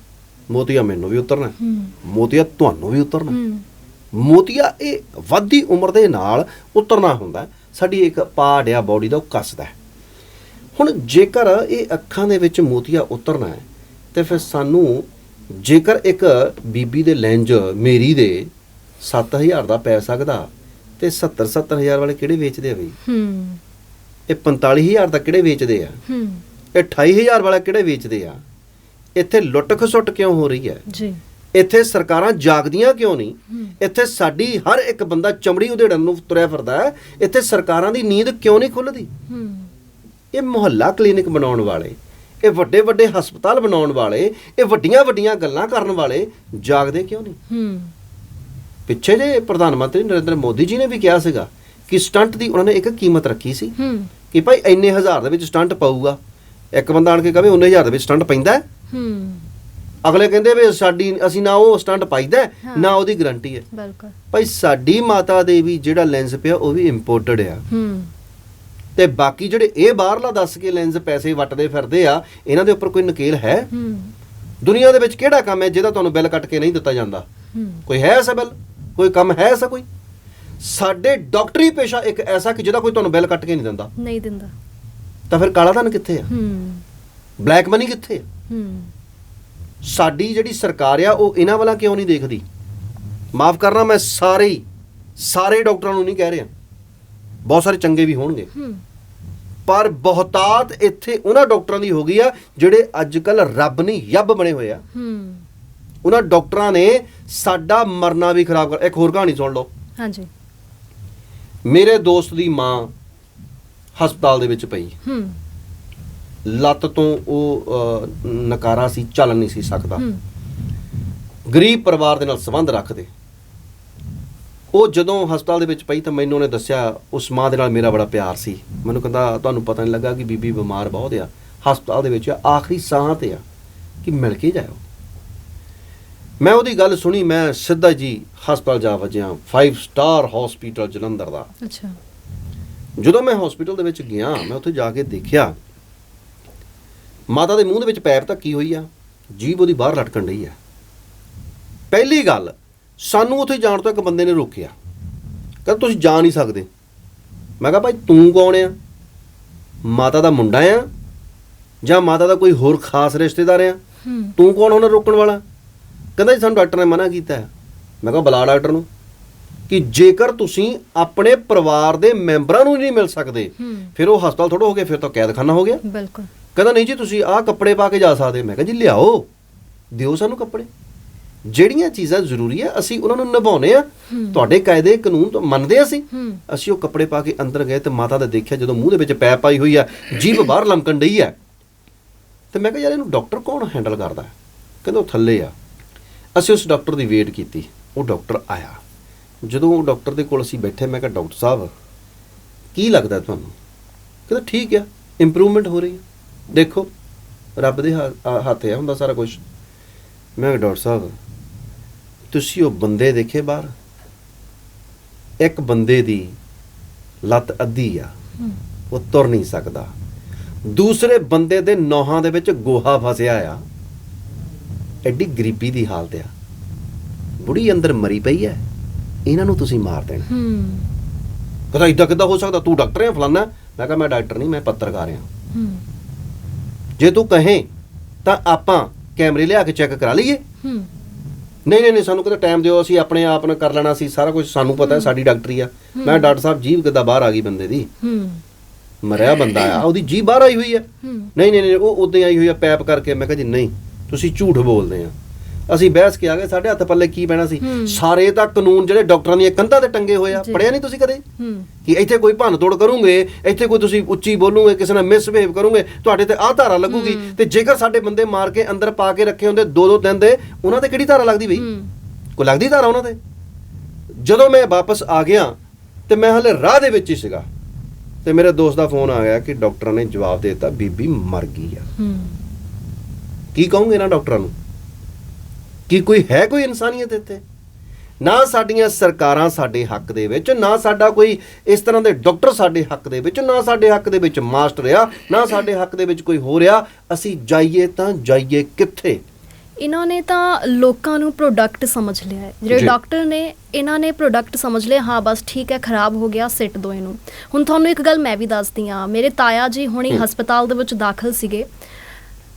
ਮੋਤੀਆ ਮੈਨੂੰ ਵੀ ਉਤਰਨਾ ਮੋਤੀਆ ਤੁਹਾਨੂੰ ਵੀ ਉਤਰਨਾ ਮੋਤੀਆ ਇਹ ਵੱਧਦੀ ਉਮਰ ਦੇ ਨਾਲ ਉਤਰਨਾ ਹੁੰਦਾ। ਸਾਡੀ ਇੱਕ ਪਾਰਟ ਆ ਬਾਡੀ ਦਾ ਉਹ ਕੱਸਦਾ। ਹੁਣ ਜੇਕਰ ਇਹ ਅੱਖਾਂ ਦੇ ਵਿੱਚ ਮੋਤੀਆ ਉਤਰਨਾ ਹੈ ਤੇ ਫਿਰ ਸਾਨੂੰ ਜੇਕਰ ਇੱਕ ਬੀਬੀ ਦੇ ਲੈਂਜ ਮੇਰੀ ਦੇ 7000 ਦਾ ਪੈ ਸਕਦਾ ਤੇ 70 70000 ਵਾਲੇ ਕਿਹੜੇ ਵੇਚਦੇ ਆ ਬਈ? ਹੂੰ। ਇਹ 45000 ਦਾ ਕਿਹੜੇ ਵੇਚਦੇ ਆ? ਹੂੰ। ਇਹ 28000 ਵਾਲਾ ਕਿਹੜੇ ਵੇਚਦੇ ਆ? ਇੱਥੇ ਲੁੱਟ ਖਸੁੱਟ ਕਿਉਂ ਹੋ ਰਹੀ ਹੈ? ਜੀ। ਇੱਥੇ ਸਰਕਾਰਾਂ ਜਾਗਦੀਆਂ ਕਿਉਂ ਨਹੀਂ? ਇੱਥੇ ਸਾਡੀ ਹਰ ਇੱਕ ਬੰਦਾ ਚਮੜੀ ਉਧੇੜਨ ਨੂੰ ਤੁਰਿਆ ਫਿਰਦਾ ਹੈ। ਇੱਥੇ ਸਰਕਾਰਾਂ ਦੀ ਨੀਂਦ ਕਿਉਂ ਨਹੀਂ ਖੁੱਲਦੀ? ਹੂੰ। ਇਹ ਮੁਹੱਲਾ ਕਲੀਨਿਕ ਬਣਾਉਣ ਵਾਲੇ ਇਹ ਵੱਡੇ ਵੱਡੇ ਹਸਪਤਾਲ ਬਣਾਉਣ ਵਾਲੇ ਇਹ ਵੱਡੀਆਂ ਵੱਡੀਆਂ ਗੱਲਾਂ ਕਰਨ ਵਾਲੇ ਜਾਗਦੇ ਕਿਉਂ ਨਹੀਂ? ਹੂੰ। ਪਿੱਛੇ ਜੇ ਪ੍ਰਧਾਨ ਮੰਤਰੀ ਨਰਿੰਦਰ ਮੋਦੀ ਜੀ ਨੇ ਵੀ ਕਿਹਾ ਸੀਗਾ ਕਿ ਸਟੰਟ ਦੀ ਉਹਨਾਂ ਨੇ ਇੱਕ ਕੀਮਤ ਰੱਖੀ ਸੀ ਹੂੰ। ਕਿ ਭਾਈ ਇੰਨੇ ਹਜ਼ਾਰ ਦੇ ਵਿੱਚ ਸਟੰਟ ਪਊਗਾ। ਇੱਕ ਬੰਦਾ ਆਣ ਕੇ ਕਹੇ 19000 ਦੇ ਵਿੱਚ ਸਟੰਟ ਪੈਂਦਾ ਹੈ? ਅਗਲੇ ਕਹਿੰਦੇ ਵੀ ਸਾਡੀ ਅਸੀਂ ਨਾ ਉਹ ਸਟੰਟ ਪਾਈਦਾ। ਨਾ ਉਹਦੀ ਗਾਰੰਟੀ ਹੈ। ਬਿਲਕੁਲ। ਭਾਈ ਸਾਡੀ ਮਾਤਾ ਦੇ ਵੀ ਜਿਹੜਾ ਲੈਂਸ ਪਿਆ ਉਹ ਵੀ ਇੰਪੋਰਟਡ ਆ। ਹੂੰ। ਤੇ ਬਾਕੀ ਜਿਹੜੇ ਇਹ ਬਾਹਰਲਾ ਦੱਸ ਕੇ ਲੈਂਸ ਪੈਸੇ ਵੱਟਦੇ ਫਿਰਦੇ ਆ ਇਹਨਾਂ ਦੇ ਉੱਪਰ ਕੋਈ ਨਕੇਲ ਹੈ? ਹੂੰ। ਦੁਨੀਆ ਦੇ ਵਿੱਚ ਕਿਹੜਾ ਕੰਮ ਹੈ ਜਿਹਦਾ ਤੁਹਾਨੂੰ ਬਿੱਲ ਕੱਟ ਕੇ ਨਹੀਂ ਦਿੱਤਾ ਜਾਂਦਾ? ਹੂੰ। ਕੋਈ ਹੈ ਐਸਾ ਬਿੱਲ? ਕੋਈ ਕੰਮ ਹੈ ਐਸਾ ਕੋਈ? ਸਾਡੇ ਡਾਕਟਰੀ ਪੇਸ਼ਾ ਇੱਕ ਐਸਾ ਕਿ ਜਿਹਦਾ ਕੋਈ ਤੁਹਾਨੂੰ ਬਿੱਲ ਕੱਟ ਕੇ ਨਹੀਂ ਦਿੰਦਾ। ਨਹੀਂ ਦਿੰਦਾ। ਤਾਂ ਫਿਰ ਕਾਲਾ ਧਨ ਕਿੱਥੇ ਆ? ਹੂੰ। ਬਲੈਕ ਮਨੀ ਕਿੱਥੇ ਆ? ਹੂੰ। ਸਾਡੀ ਜਿਹੜੀ ਸਰਕਾਰ ਆ ਉਹ ਇਹਨਾਂ ਵਾਲਾ ਕਿਉਂ ਨਹੀਂ ਦੇਖਦੀ? ਮਾਫ ਕਰਨਾ ਮੈਂ ਸਾਰੇ ਸਾਰੇ ਡਾਕਟਰਾਂ ਨੂੰ ਨਹੀਂ ਕਹਿ ਰਿਹਾ। ਬਹੁਤ ਸਾਰੇ ਚੰਗੇ ਵੀ ਹੋਣਗੇ। ਹੂੰ। ਪਰ ਬਹੁਤਾਤ ਇੱਥੇ ਉਹਨਾਂ ਡਾਕਟਰਾਂ ਦੀ ਹੋ ਗਈ ਆ ਜਿਹੜੇ ਅੱਜ ਕੱਲ ਰੱਬ ਨਹੀਂ ਯੱਬ ਬਣੇ ਹੋਏ ਆ। ਹੂੰ। ਉਹਨਾਂ ਡਾਕਟਰਾਂ ਨੇ ਸਾਡਾ ਮਰਨਾ ਵੀ ਖਰਾਬ ਕਰ ਇੱਕ ਹੋਰ ਕਹਾਣੀ ਸੁਣ ਲਓ। ਹਾਂਜੀ। ਮੇਰੇ ਦੋਸਤ ਦੀ ਮਾਂ ਹਸਪਤਾਲ ਦੇ ਵਿੱਚ ਪਈ। ਹੂੰ। ਲੱਤ ਤੋਂ ਉਹ ਨਕਾਰਾ ਸੀ ਚੱਲ ਨਹੀਂ ਸੀ ਸਕਦਾ। ਗਰੀਬ ਪਰਿਵਾਰ ਦੇ ਨਾਲ ਸੰਬੰਧ ਰੱਖਦੇ। ਉਹ ਜਦੋਂ ਹਸਪਤਾਲ ਦੇ ਵਿੱਚ ਪਈ ਤਾਂ ਮੈਨੂੰ ਉਹਨੇ ਦੱਸਿਆ ਉਸ ਮਾਂ ਦੇ ਨਾਲ ਮੇਰਾ ਬੜਾ ਪਿਆਰ ਸੀ। ਮੈਨੂੰ ਕਹਿੰਦਾ ਤੁਹਾਨੂੰ ਪਤਾ ਨਹੀਂ ਲੱਗਾ ਕਿ ਬੀਬੀ ਬਿਮਾਰ ਬਹੁਤ ਆ। ਹਸਪਤਾਲ ਦੇ ਵਿੱਚ ਆਖਰੀ ਸਾਹ ਤੇ ਆ ਕਿ ਮਿਲ ਕੇ ਜਾਓ ਮੈਂ ਉਹਦੀ ਗੱਲ ਸੁਣੀ ਮੈਂ ਸਿੱਧਾ ਜੀ ਹਸਪਤਾਲ ਜਾ ਵਜਿਆ 5 ਸਟਾਰ ਹਸਪੀਟਲ ਜਲੰਧਰ ਦਾ। ਅੱਛਾ। ਜਦੋਂ ਮੈਂ ਹਸਪੀਟਲ ਦੇ ਵਿੱਚ ਗਿਆ ਮੈਂ ਉੱਥੇ ਜਾ ਕੇ ਦੇਖਿਆ ਮਾਤਾ ਦੇ ਮੂੰਹ ਦੇ ਵਿੱਚ ਪੈਪ ਧੱਕੀ ਹੋਈ ਆ ਜੀਭ ਉਹਦੀ ਬਾਹਰ ਲਟਕਣ ਰਹੀ ਆ। ਪਹਿਲੀ ਗੱਲ ਸਾਨੂੰ ਉੱਥੇ ਜਾਣ ਤੋਂ ਇੱਕ ਬੰਦੇ ਨੇ ਰੋਕਿਆ। ਕਹਿੰਦਾ ਤੁਸੀਂ ਜਾ ਨਹੀਂ ਸਕਦੇ। ਮੈਂ ਕਿਹਾ ਭਾਈ ਤੂੰ ਕੌਣ ਆ? ਮਾਤਾ ਦਾ ਮੁੰਡਾ ਆ? ਜਾਂ ਮਾਤਾ ਦਾ ਕੋਈ ਹੋਰ ਖਾਸ ਰਿਸ਼ਤੇਦਾਰ ਆ? ਤੂੰ ਕੌਣ ਉਹਨਾਂ ਰੋਕਣ ਵਾਲਾ? ਕਹਿੰਦਾ ਜੀ ਸਾਨੂੰ ਡਾਕਟਰ ਨੇ ਮਨਾ ਕੀਤਾ। ਮੈਂ ਕਿਹਾ ਬੁਲਾ ਡਾਕਟਰ ਨੂੰ ਕਿ ਜੇਕਰ ਤੁਸੀਂ ਆਪਣੇ ਪਰਿਵਾਰ ਦੇ ਮੈਂਬਰਾਂ ਨੂੰ ਨਹੀਂ ਮਿਲ ਸਕਦੇ ਫਿਰ ਉਹ ਹਸਪਤਾਲ ਥੋੜਾ ਹੋ ਗਿਆ ਫਿਰ ਤਾਂ ਕੈਦਖਾਨਾ ਹੋ ਗਿਆ। ਬਿਲਕੁਲ। ਕਹਿੰਦਾ ਨਹੀਂ ਜੀ ਤੁਸੀਂ ਆਹ ਕੱਪੜੇ ਪਾ ਕੇ ਜਾ ਸਕਦੇ ਮੈਂ ਕਿਹਾ ਜੀ ਲਿਆਓ। ਦਿਓ ਸਾਨੂੰ ਕੱਪੜੇ। ਜਿਹੜੀਆਂ ਚੀਜ਼ਾਂ ਜ਼ਰੂਰੀ ਆ ਅਸੀਂ ਉਹਨਾਂ ਨੂੰ ਨਿਭਾਉਣੇ ਆ। ਤੁਹਾਡੇ ਕਾਇਦੇ ਕਾਨੂੰਨ ਤੋਂ ਮੰਨਦੇ ਅਸੀਂ। ਹੂੰ। ਅਸੀਂ ਉਹ ਕੱਪੜੇ ਪਾ ਕੇ ਅੰਦਰ ਗਏ ਤੇ ਮਾਤਾ ਦਾ ਦੇਖਿਆ ਜਦੋਂ ਮੂੰਹ ਦੇ ਵਿੱਚ ਪੈਪ ਪਾਈ ਹੋਈ ਆ ਜੀਭ ਬਾਹਰ ਲਮਕਣ ਡਈ ਆ। ਤੇ ਮੈਂ ਕਿਹਾ ਯਾਰ ਇਹਨੂੰ ਡਾਕਟਰ ਕੌਣ ਹੈਂਡਲ ਕਰਦਾ? ਕਹਿੰਦਾ ਉਹ ਥੱਲੇ ਆ। ਅਸੀਂ ਉਸ ਡਾਕਟਰ ਦੀ ਵੇਟ ਕੀਤੀ। ਉਹ ਡਾਕਟਰ ਆਇਆ। ਜਦੋਂ ਉਹ ਡਾਕਟਰ ਦੇ ਕੋਲ ਅਸੀਂ ਬੈਠੇ ਮੈਂ ਕਿਹਾ ਡਾਕਟਰ ਸਾਹਿਬ ਕੀ ਲੱਗਦਾ ਤੁਹਾਨੂੰ? ਕਹਿੰਦਾ ਠੀਕ ਆ ਇੰਪਰੂਵਮੈਂਟ ਹੋ ਰਹੀ ਹੈ ਦੇਖੋ ਰੱਬ ਦੇ ਆ- ਹੱਥ ਆ ਹੁੰਦਾ ਸਾਰਾ ਕੁਝ ਮੈਂ ਕਿਹਾ ਡਾਕਟਰ ਸਾਹਿਬ ਤੁਸੀਂ ਉਹ ਬੰਦੇ ਦੇਖੇ ਬਾਹਰ? ਇੱਕ ਬੰਦੇ ਦੀ ਲੱਤ ਅੱਧੀ ਆ। ਹੂੰ। ਉਹ ਤੁਰ ਨਹੀਂ ਸਕਦਾ। ਦੂਸਰੇ ਬੰਦੇ ਦੇ ਨੋਹਾਂ ਦੇ ਵਿੱਚ ਗੋਹਾ ਫਸਿਆ ਆ। ਐਡੀ ਗਰੀਬੀ ਦੀ ਹਾਲਤ ਆ। ਬੁੜੀ ਅੰਦਰ ਮਰੀ ਪਈ ਐ। ਇਹਨਾਂ ਨੂੰ ਤੁਸੀਂ ਮਾਰ ਦੇਣਾ। ਹੂੰ। ਕਹਿੰਦਾ ਇਦਾਂ ਕਿੱਦਾਂ ਹੋ ਸਕਦਾ? ਤੂੰ ਡਾਕਟਰ ਹੈ ਫਲਾਨਾ? ਮੈਂ ਕਿਹਾ ਮੈਂ ਡਾਕਟਰ ਨਹੀਂ ਮੈਂ ਪੱਤਰਕਾਰ ਆ। ਹੂੰ। ਜੇ ਤੂੰ ਕਹੇ ਤਾਂ ਆਪਾਂ ਕੈਮਰੇ ਲਿਆ ਕੇ ਚੈੱਕ ਕਰਾ ਲਈਏ। ਹੂੰ। ਨਹੀਂ ਨਹੀਂ ਨਹੀਂ ਸਾਨੂੰ ਕਿਤੇ ਟਾਈਮ ਦਿਓ ਅਸੀਂ ਆਪਣੇ ਆਪ ਨਾਲ ਕਰ ਲੈਣਾ ਸੀ ਸਾਰਾ ਕੁਝ ਸਾਨੂੰ ਪਤਾ ਹੈ ਸਾਡੀ ਡਾਕਟਰੀ ਆ। ਮੈਂ ਡਾਕਟਰ ਸਾਹਿਬ ਜੀਭ ਕਿੱਦਾਂ ਬਾਹਰ ਆ ਗਈ ਬੰਦੇ ਦੀ? ਹੂੰ। ਮਰਿਆ ਬੰਦਾ ਆ ਉਹਦੀ ਜੀਭ ਬਾਹਰ ਆਈ ਹੋਈ ਆ। ਹੂੰ। ਨਹੀਂ ਨਹੀਂ ਨਹੀਂ ਉਹ ਉਦਾਂ ਆਈ ਹੋਈ ਆ ਪੈਪ ਕਰਕੇ। ਮੈਂ ਕਿਹਾ ਜੀ ਨਹੀਂ ਤੁਸੀਂ ਝੂਠ ਬੋਲਦੇ ਆ। ਅਸੀਂ ਬਹਿਸ ਕੇ ਆ ਗਏ ਸਾਡੇ ਹੱਥ ਪੱਲੇ ਕੀ ਪੈਣਾ ਸੀ। ਸਾਰੇ ਤਾਂ ਕਾਨੂੰਨ ਜਿਹੜੇ ਡਾਕਟਰਾਂ ਦੀਆਂ ਕੰਧਾਂ ਤੇ ਟੰਗੇ ਹੋਏ ਆ। ਪੜਿਆ ਨਹੀਂ ਤੁਸੀਂ ਕਦੇ? ਕਿ ਇੱਥੇ ਕੋਈ ਭੰਨ ਤੋੜ ਕਰੋਗੇ ਇੱਥੇ ਕੋਈ ਤੁਸੀਂ ਉੱਚੀ ਬੋਲੋਗੇ ਕਿਸੇ ਨਾਲ ਮਿਸਬਿਹੇਵ ਕਰੋਗੇ ਤੁਹਾਡੇ ਤੇ ਆਹ ਧਾਰਾ ਲੱਗੂਗੀ। ਤੇ ਜੇਕਰ ਸਾਡੇ ਬੰਦੇ ਮਾਰ ਕੇ ਅੰਦਰ ਪਾ ਕੇ ਰੱਖੇ ਹੁੰਦੇ ਦੋ ਦੋ ਦਿਨ ਦੇ ਉਹਨਾਂ ਤੇ ਕਿਹੜੀ ਧਾਰਾ ਲੱਗਦੀ ਬਈ? ਕੋਈ ਲੱਗਦੀ ਧਾਰਾ ਉਹਨਾਂ ਤੇ? ਜਦੋਂ ਮੈਂ ਵਾਪਸ ਆ ਗਿਆ ਤੇ ਮੈਂ ਹਲੇ ਰਾਹ ਦੇ ਵਿੱਚ ਹੀ ਸੀਗਾ। ਤੇ ਮੇਰੇ ਦੋਸਤ ਦਾ ਫੋਨ ਆ ਗਿਆ ਕਿ ਡਾਕਟਰਾਂ ਨੇ ਜਵਾਬ ਦੇ ਦਿੱਤਾ ਬੀਬੀ ਮਰ ਗਈ ਆ। ਕੀ ਕਹੋਗੇ ਇਹਨਾਂ ਡਾਕਟਰਾਂ ਨੂੰ? ਕੀ ਕੋਈ ਹੈ ਕੋਈ ਇਨਸਾਨੀਅਤ ਇੱਥੇ? ਨਾ ਸਾਡੀਆਂ ਸਰਕਾਰਾਂ ਸਾਡੇ ਹੱਕ ਦੇ ਵਿੱਚ ਨਾ ਸਾਡਾ ਕੋਈ ਇਸ ਤਰ੍ਹਾਂ ਦੇ ਡਾਕਟਰ ਸਾਡੇ ਹੱਕ ਦੇ ਵਿੱਚ ਨਾ ਸਾਡੇ ਹੱਕ ਦੇ ਵਿੱਚ ਮਾਸਟਰ ਆ ਨਾ ਸਾਡੇ ਹੱਕ ਦੇ ਵਿੱਚ ਕੋਈ ਹੋ ਰਿਹਾ ਅਸੀਂ ਜਾਈਏ ਤਾਂ ਜਾਈਏ ਕਿੱਥੇ? ਇਹਨਾਂ ਨੇ ਤਾਂ ਲੋਕਾਂ ਨੂੰ ਪ੍ਰੋਡਕਟ ਸਮਝ ਲਿਆ ਹੈ। ਜਿਹੜੇ। ਡਾਕਟਰ ਨੇ ਇਹਨਾਂ ਨੇ ਪ੍ਰੋਡਕਟ ਸਮਝ ਲਿਆ ਹਾਂ ਬਸ ਠੀਕ ਹੈ ਖਰਾਬ ਹੋ ਗਿਆ ਸਿੱਟ ਦੋ ਇਹਨੂੰ। ਹੁਣ ਤੁਹਾਨੂੰ ਇੱਕ ਗੱਲ ਮੈਂ ਵੀ ਦੱਸਦੀ ਹਾਂ। ਮੇਰੇ ਤਾਇਆ ਜੀ ਹੁਣੀ। ਹਸਪਤਾਲ ਦੇ ਵਿੱਚ ਦਾਖਲ ਸੀਗੇ।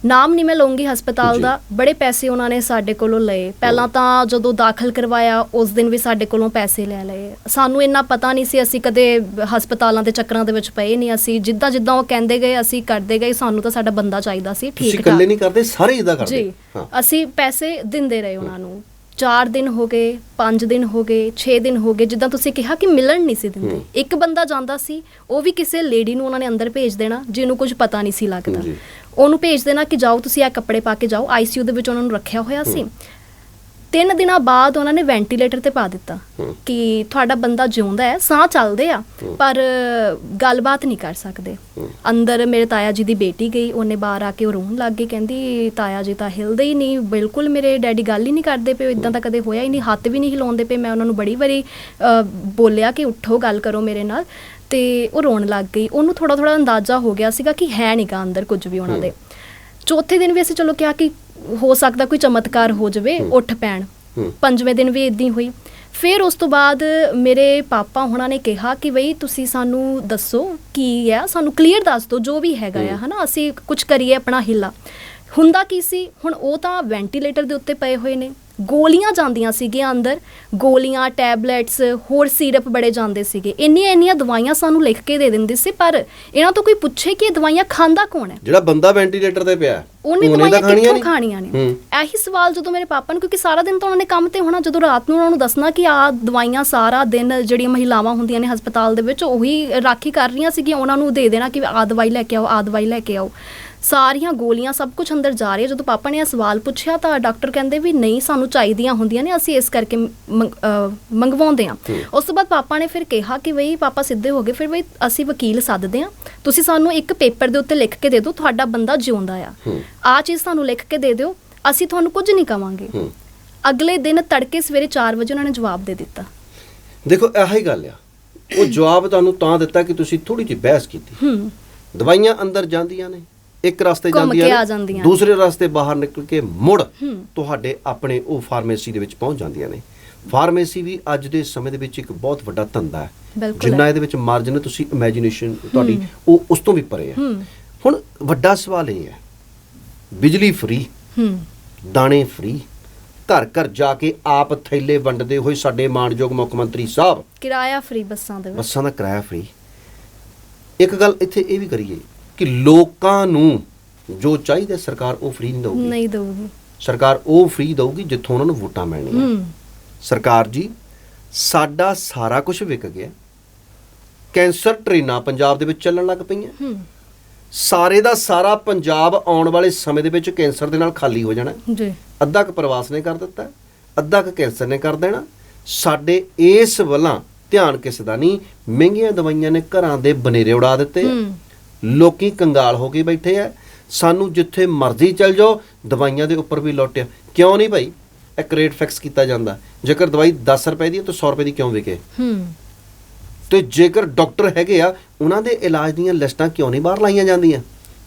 ਨਾਮ ਨਹੀਂ ਮੈਂ ਲਵਾਂਗੀ ਹਸਪਤਾਲ। ਦਾ ਬੜੇ ਪੈਸੇ ਉਹਨਾਂ ਨੇ ਸਾਡੇ ਕੋਲੋਂ ਲਏ। ਪਹਿਲਾਂ ਤਾਂ ਜਦੋਂ ਦਾਖਲ ਕਰਵਾਇਆ ਉਸ ਦਿਨ ਵੀ ਸਾਡੇ ਕੋਲੋਂ ਪੈਸੇ ਲੈ ਲਏ। ਸਾਨੂੰ ਇੰਨਾ ਪਤਾ ਨਹੀਂ ਸੀ ਅਸੀਂ ਕਦੇ ਹਸਪਤਾਲਾਂ ਦੇ ਚੱਕਰਾਂ ਦੇ ਵਿੱਚ ਪਏ ਨਹੀਂ। ਅਸੀਂ ਜਿੱਦਾਂ ਜਿੱਦਾਂ ਉਹ ਕਹਿੰਦੇ ਗਏ ਅਸੀਂ ਕਰਦੇ ਗਏ ਸਾਨੂੰ ਤਾਂ ਸਾਡਾ ਬੰਦਾ ਚਾਹੀਦਾ ਸੀ ਤੁਸੀਂ ਠੀਕ। ਇਕੱਲੇ ਠਾਕ ਨਹੀਂ ਕਰਦੇ ਸਾਰੇ ਇਦਾਂ ਕਰਦੇ। ਜੀ। ਹਾਂ। ਅਸੀਂ ਪੈਸੇ ਦਿੰਦੇ ਰਹੇ ਉਹਨਾਂ ਨੂੰ। 4 ਦਿਨ ਹੋ ਗਏ 5 ਦਿਨ ਹੋ ਗਏ 6 ਦਿਨ ਹੋ ਗਏ ਜਿੱਦਾਂ ਤੁਸੀਂ ਕਿਹਾ ਕਿ ਮਿਲਣ ਨਹੀਂ ਸੀ ਦਿੰਦੇ। ਇੱਕ ਬੰਦਾ ਜਾਂਦਾ ਸੀ ਉਹ ਵੀ ਕਿਸੇ ਲੇਡੀ ਨੂੰ ਉਹਨਾਂ ਨੇ ਅੰਦਰ ਭੇਜ ਦੇਣਾ ਜਿਹਨੂੰ ਕੁਝ ਪਤਾ ਨਹੀਂ ਸੀ ਲੱਗਦਾ। ਉਹਨੂੰ ਭੇਜ ਦੇਣਾ ਕਿ ਜਾਓ ਤੁਸੀਂ ਇਹ ਕੱਪੜੇ ਪਾ ਕੇ ਜਾਓ ਆਈਸੀਯੂ ਦੇ ਵਿੱਚ ਉਹਨਾਂ ਨੂੰ ਰੱਖਿਆ ਹੋਇਆ ਸੀ ਤਿੰਨ ਦਿਨਾਂ ਬਾਅਦ ਉਹਨਾਂ ਨੇ ਵੈਂਟੀਲੇਟਰ ਤੇ ਪਾ ਦਿੱਤਾ। ਕਿ ਤੁਹਾਡਾ ਬੰਦਾ ਜਿਉਂਦਾ ਹੈ ਸਾਹ ਚੱਲਦੇ ਆ। ਪਰ ਗੱਲਬਾਤ ਨਹੀਂ ਕਰ ਸਕਦੇ। ਅੰਦਰ ਮੇਰੇ ਤਾਇਆ ਜੀ ਦੀ ਬੇਟੀ ਗਈ ਉਹਨੇ ਬਾਹਰ ਆ ਕੇ ਉਹ ਰੋਣ ਲੱਗ ਗਈ ਕਹਿੰਦੀ ਤਾਇਆ ਜੀ ਤਾਂ ਹਿਲਦੇ ਹੀ ਨਹੀਂ ਬਿਲਕੁਲ ਮੇਰੇ ਡੈਡੀ ਗੱਲ ਹੀ ਨਹੀਂ ਕਰਦੇ ਪਏ ਇਦਾਂ ਤਾਂ ਕਦੇ ਹੋਇਆ ਹੀ ਨਹੀਂ ਹੱਥ ਵੀ ਨਹੀਂ ਹਿਲਾਉਂਦੇ ਪਏ ਮੈਂ ਉਹਨਾਂ ਨੂੰ ਬੜੀ ਵਾਰੀ ਬੋਲਿਆ ਕਿ ਉੱਠੋ ਗੱਲ ਕਰੋ ਮੇਰੇ ਨਾਲ ਤੇ ਉਹ ਰੋਣ ਲੱਗ ਗਈ ਉਹਨੂੰ ਥੋੜਾ ਥੋੜਾ ਅੰਦਾਜ਼ਾ ਹੋ ਗਿਆ ਸੀਗਾ ਕਿ ਹੈ ਨਹੀਂਗਾ ਅੰਦਰ ਕੁਝ ਵੀ ਉਹਨਾਂ ਦੇ ਚੌਥੇ ਦਿਨ ਵੀ ਅਸੀਂ ਚਲੋ ਕਿਹਾ ਕਿ ਹੋ ਸਕਦਾ ਕੋਈ ਚਮਤਕਾਰ ਹੋ ਜਾਵੇ ਉੱਠ ਪੈਣ। ਪੰਜਵੇਂ ਦਿਨ ਵੀ ਇਦਾਂ ਹੀ ਹੋਈ। ਫਿਰ ਉਸ ਤੋਂ ਬਾਅਦ ਮੇਰੇ ਪਾਪਾ ਹੁਣਾਂ ਨੇ ਕਿਹਾ ਕਿ ਬਈ ਤੁਸੀਂ ਸਾਨੂੰ ਦੱਸੋ ਕੀ ਹੈ ਸਾਨੂੰ ਕਲੀਅਰ ਦੱਸ ਦਿਓ ਜੋ ਵੀ ਹੈਗਾ ਆ ਹਨਾ ਅਸੀਂ ਕੁਝ ਕਰੀਏ ਆਪਣਾ ਹਿੱਲਾ। ਹੁੰਦਾ ਕੀ ਸੀ ਹੁਣ ਉਹ ਤਾਂ ਵੈਂਟੀਲੇਟਰ ਦੇ ਉੱਤੇ ਪਏ ਹੋਏ ਨੇ। ਗੋਲੀਆਂ ਜਾਂਦੀਆਂ ਸੀਗੀਆਂ ਅੰਦਰ ਗੋਲੀਆਂ ਟੈਬਲੇਟਸ ਹੋਰ ਸਿਰਪ ਬੜੇ ਜਾਂਦੇ ਸੀਗੇ ਇੰਨੀਆਂ ਇੰਨੀਆਂ ਦਵਾਈਆਂ ਸਾਨੂੰ ਲਿਖ ਕੇ ਦੇ ਦਿੰਦੇ ਸੀ ਪਰ ਇਹਨਾਂ ਤੋਂ ਕੋਈ ਪੁੱਛੇ ਕਿ ਇਹ ਦਵਾਈਆਂ ਖਾਂਦਾ ਕੌਣ ਹੈ ਜਿਹੜਾ ਬੰਦਾ ਵੈਂਟੀਲੇਟਰ ਤੇ ਪਿਆ ਉਹਨੇ ਦਵਾਈਆਂ ਕਿੱਥੋਂ। ਖਾਣੀਆਂ ਨੇ। ਇਹੀ ਸਵਾਲ ਜਦੋਂ ਮੇਰੇ ਪਾਪਾ ਨੂੰ ਕਿਉਂਕਿ ਸਾਰਾ ਦਿਨ ਤਾਂ ਉਹਨਾਂ ਨੇ ਕੰਮ ਤੇ ਹੋਣਾ ਜਦੋਂ ਰਾਤ ਨੂੰ ਉਹਨਾਂ ਨੂੰ ਦੱਸਣਾ ਕਿ ਆ ਦਵਾਈਆਂ ਸਾਰਾ ਦਿਨ ਜਿਹੜੀਆਂ ਮਹਿਲਾਵਾਂ ਹੁੰਦੀਆਂ ਨੇ ਹਸਪਤਾਲ ਦੇ ਵਿੱਚ ਉਹੀ ਰਾਖੀ ਕਰ ਰਹੀਆਂ ਸੀਗੀਆਂ ਉਹਨਾਂ ਨੂੰ ਦੇ ਦੇਣਾ ਕਿ ਆ ਦਵਾਈ ਲੈ ਕੇ ਆਓ ਆ ਦਵਾਈ ਲੈ ਕੇ ਆਓ ਸਾਰੀਆਂ ਗੋਲੀਆਂ ਸਭ ਕੁਝ ਅੰਦਰ ਜਾ ਰਿਹਾ ਜਦੋਂ ਪਾਪਾ ਨੇ ਇਹ ਸਵਾਲ ਪੁੱਛਿਆ ਤਾਂ ਡਾਕਟਰ ਕਹਿੰਦੇ ਵੀ ਨਹੀਂ ਸਾਨੂੰ ਚਾਹੀਦੀਆਂ ਹੁੰਦੀਆਂ ਨੇ ਅਸੀਂ ਇਸ ਕਰਕੇ ਮੰਗਵਾਉਂਦੇ ਆ ਉਸ ਤੋਂ ਬਾਅਦ ਪਾਪਾ ਨੇ ਫਿਰ ਕਿਹਾ ਕਿ ਬਈ ਪਾਪਾ ਸਿੱਧੇ ਹੋ ਗਏ ਫਿਰ ਬਈ ਅਸੀਂ ਵਕੀਲ ਸੱਦਦੇ ਆ ਤੁਸੀਂ ਸਾਨੂੰ ਇੱਕ ਪੇਪਰ ਦੇ ਉੱਤੇ ਲਿਖ ਕੇ ਦੇ ਦਿਓ ਤੁਹਾਡਾ ਬੰਦਾ ਜਿਉਂਦਾ ਆ। ਆ ਚੀਜ਼ ਸਾਨੂੰ ਲਿਖ ਕੇ ਦੇ ਦਿਓ ਅਸੀਂ ਤੁਹਾਨੂੰ ਕੁਝ ਨਹੀਂ ਕਵਾਂਗੇ। ਅਗਲੇ ਦਿਨ ਤੜਕੇ ਸਵੇਰੇ 4 ਵਜੇ ਉਹਨਾਂ ਨੇ ਜਵਾਬ ਦੇ ਦਿੱਤਾ। ਦੇਖੋ ਇਹੋ ਹੀ ਗੱਲ ਆ। ਉਹ ਜਵਾਬ ਤੁਹਾਨੂੰ ਤਾਂ ਦਿੱਤਾ ਕਿ ਤੁਸੀਂ ਥੋੜੀ ਜਿਹੀ ਬਹਿਸ ਕੀਤੀ। ਹੂੰ। ਦਵਾਈਆਂ ਅੰਦਰ ਜਾਂਦੀਆਂ ਨੇ। ਇੱਕ ਰਸਤੇ ਘੁੰਮ ਜਾਂਦੀਆਂ ਕੇ ਆ ਨੇ ਜਾਂਦੀਆਂ। ਦੂਸਰੇ ਰਸਤੇ ਬਾਹਰ ਨਿਕਲ ਕੇ ਮੁੜ ਹੂੰ। ਤੁਹਾਡੇ ਆਪਣੇ ਉਹ ਫਾਰਮੇਸੀ ਦੇ ਵਿੱਚ ਪਹੁੰਚ ਜਾਂਦੀਆਂ ਨੇ। ਫਾਰਮੇਸੀ ਵੀ ਅੱਜ ਦੇ ਸਮੇਂ ਦੇ ਵਿੱਚ ਇੱਕ ਬਹੁਤ ਵੱਡਾ ਧੰਦਾ ਹੈ। ਬਿਲਕੁਲ ਜਿੰਨਾ ਹੈ। ਇਹਦੇ ਵਿੱਚ ਮਾਰਜਨ ਤੁਸੀਂ ਇਮੇਜਿਨੇਸ਼ਨ ਤੁਹਾਡੀ ਉਹ ਉਸ ਤੋਂ ਵੀ ਪਰੇ ਹੈ। ਹੂੰ। ਹੁਣ ਵੱਡਾ ਸਵਾਲ ਇਹ ਹੈ ਬਿਜਲੀ ਫ੍ਰੀ ਹੂੰ। ਦਾਣੇ ਫ੍ਰੀ ਘਰ ਘਰ ਜਾ ਕੇ ਆਪ ਥੈਲੇ ਵੰਡਦੇ ਹੋਏ ਸਾਡੇ ਮਾਣਯੋਗ ਮੁੱਖ ਮੰਤਰੀ ਸਾਹਿਬ ਕਿਰਾਇਆ ਫ੍ਰੀ ਬੱਸਾਂ ਦੇ ਵਿੱਚ। ਬੱਸਾਂ ਦਾ ਕਿਰਾਇਆ ਫ੍ਰੀ ਇੱਕ ਗੱਲ ਇੱਥੇ ਇਹ ਵੀ ਕਰੀਏ ਕਿ ਲੋਕਾਂ ਨੂੰ ਜੋ ਚਾਹੀਦਾ ਸਰਕਾਰ ਉਹ ਫ੍ਰੀ ਨਹੀਂ ਦਊਗੀ। ਨਹੀਂ ਦਊਗੀ। ਸਰਕਾਰ ਉਹ ਫ੍ਰੀ ਦਊਗੀ ਜਿੱਥੋਂ ਉਹਨਾਂ ਨੂੰ ਵੋਟਾਂ ਮਿਲਣੀਆਂ ਹੂੰ। ਸਰਕਾਰ ਜੀ ਸਾਡਾ ਸਾਰਾ ਕੁਝ ਵਿਕ ਗਿਆ। ਕੈਂਸਰ ਟ੍ਰੇਨਾਂ ਪੰਜਾਬ ਦੇ ਵਿੱਚ ਚੱਲਣ ਲੱਗ ਪਈਆਂ। ਹੂੰ। ਸਾਰੇ ਦਾ ਸਾਰਾ ਪੰਜਾਬ ਆਉਣ ਵਾਲੇ ਸਮੇਂ ਦੇ ਵਿੱਚ ਕੈਂਸਰ ਦੇ ਨਾਲ ਖਾਲੀ ਹੋ ਜਾਣਾ। ਜੀ। ਅੱਧਾ ਕੁ ਪ੍ਰਵਾਸ ਨੇ ਕਰ ਦਿੱਤਾ ਅੱਧਾ ਕੁ ਕੈਂਸਰ ਨੇ ਕਰ ਦੇਣਾ। ਸਾਡੇ ਇਸ ਵੱਲਾਂ ਧਿਆਨ ਕਿਸੇ ਦਾ ਨਹੀਂ ਮਹਿੰਗੀਆਂ ਦਵਾਈਆਂ ਨੇ ਘਰਾਂ ਦੇ ਬਨੇਰੇ ਉਡਾ ਦਿੱਤੇ। ਲੋਕੀ ਕੰਗਾਲ ਹੋ ਕੇ ਬੈਠੇ ਆ। ਸਾਨੂੰ ਜਿੱਥੇ ਮਰਜ਼ੀ ਚੱਲ ਜਾਓ ਦਵਾਈਆਂ ਦੇ ਉੱਪਰ ਵੀ ਲੁੱਟਿਆ ਕਿਉਂ ਨਹੀਂ ਭਾਈ? ਇੱਕ ਰੇਟ ਫਿਕਸ ਕੀਤਾ ਜਾਂਦਾ। ਜੇਕਰ ਦਵਾਈ 10 ਰੁਪਏ ਦੀ ਹੈ ਤਾਂ 100 ਰੁਪਏ ਦੀ ਕਿਉਂ ਵਿਕੇ? ਹੂੰ। ਤੇ ਜੇਕਰ ਡਾਕਟਰ ਹੈਗੇ ਆ ਉਹਨਾਂ ਦੇ ਇਲਾਜ ਦੀਆਂ ਲਿਸਟਾਂ ਕਿਉਂ ਨਹੀਂ ਬਾਹਰ ਲਾਈਆਂ ਜਾਂਦੀਆਂ?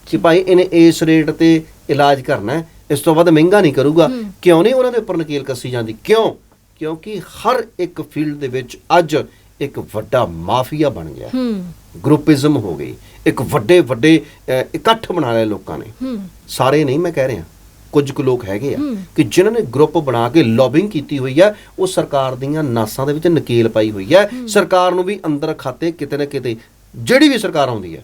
ਕਿ ਭਾਈ ਇਹਨੇ ਇਸ ਰੇਟ ਤੇ ਇਲਾਜ ਕਰਨਾ ਹੈ ਇਸ ਤੋਂ ਵੱਧ ਮਹਿੰਗਾ ਨਹੀਂ ਕਰੂਗਾ। ਕਿਉਂ ਨਹੀਂ ਉਹਨਾਂ ਦੇ ਉੱਪਰ ਨਕੀਲ ਕੱਸੀ ਜਾਂਦੀ? ਕਿਉਂ? ਕਿਉਂਕਿ ਹਰ ਇੱਕ ਫੀਲਡ ਦੇ ਵਿੱਚ ਅੱਜ ਇੱਕ ਵੱਡਾ ਮਾਫੀਆ ਬਣ ਗਿਆ। ਹੂੰ। ਗਰੁੱਪਿਜ਼ਮ ਹੋ ਗਈ। ਇੱਕ ਵੱਡੇ ਵੱਡੇ ਇਕੱਠ ਬਣਾ ਲਏ ਲੋਕਾਂ ਨੇ। ਸਾਰੇ ਨਹੀਂ ਮੈਂ ਕਹਿ ਰਿਹਾ। ਕੁਝ ਕੁ ਲੋਕ ਹੈਗੇ ਆ। ਕਿ ਜਿਨ੍ਹਾਂ ਨੇ ਗਰੁੱਪ ਬਣਾ ਕੇ ਲੌਬਿੰਗ ਕੀਤੀ ਹੋਈ ਹੈ ਉਹ ਸਰਕਾਰ ਦੀਆਂ ਨਾਸਾਂ ਦੇ ਵਿੱਚ ਨਕੇਲ ਪਾਈ ਹੋਈ ਹੈ। ਸਰਕਾਰ ਨੂੰ ਵੀ ਅੰਦਰ ਖਾਤੇ ਕਿਤੇ ਨਾ ਕਿਤੇ ਜਿਹੜੀ ਵੀ ਸਰਕਾਰ ਆਉਂਦੀ ਹੈ